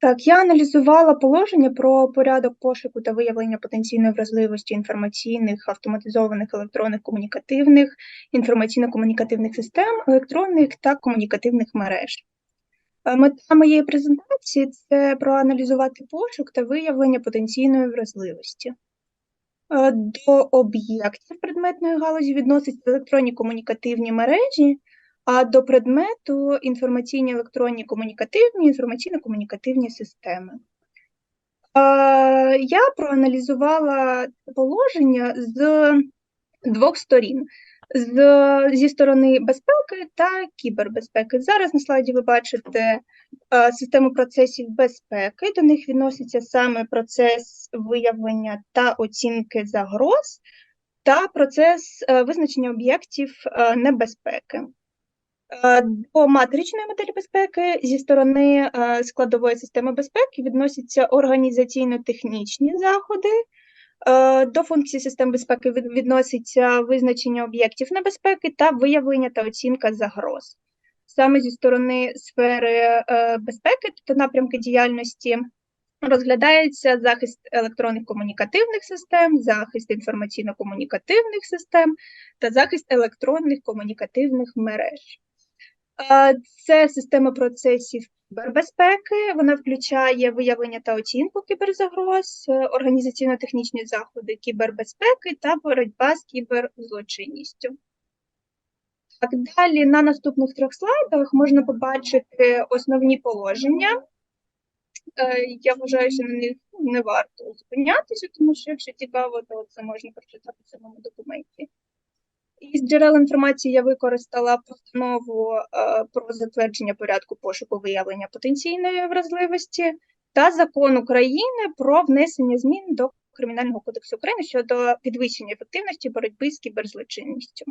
Так, я аналізувала положення про порядок пошуку та виявлення потенційної вразливості інформаційних, автоматизованих електронних комунікативних, інформаційно-комунікативних систем, електронних та комунікативних мереж. Е, Мета моєї презентації це проаналізувати пошук та виявлення потенційної вразливості. Е, До об'єктів предметної галузі відносяться електронні комунікативні мережі, а до предмету інформаційні електронні комунікативні, інформаційно-комунікативні системи. Я проаналізувала положення з двох сторін: з, зі сторони безпеки та кібербезпеки. Зараз на слайді ви бачите систему процесів безпеки. До них відноситься саме процес виявлення та оцінки загроз, та процес е, визначення об'єктів е, небезпеки. Е, До матричної моделі безпеки зі сторони е, складової системи безпеки відносяться організаційно-технічні заходи. Е, До функції систем безпеки від- відноситься визначення об'єктів небезпеки та виявлення та оцінка загроз. Саме зі сторони сфери безпеки та напрямки діяльності розглядається захист електронних комунікативних систем, захист інформаційно-комунікативних систем та захист електронних комунікативних мереж. Е, Це система процесів кібербезпеки. Вона включає виявлення та оцінку кіберзагроз, е, організаційно-технічні заходи кібербезпеки та боротьба з кіберзлочинністю. Так, далі на наступних трьох слайдах можна побачити основні положення. Е, Я вважаю, що на них не варто зупинятися, тому що якщо цікаво, то це можна прочитати в самому документі. Із джерел інформації я використала постанову е, про затвердження порядку пошуку виявлення потенційної вразливості та закон України про внесення змін до Кримінального кодексу України щодо підвищення ефективності боротьби з кіберзлочинністю.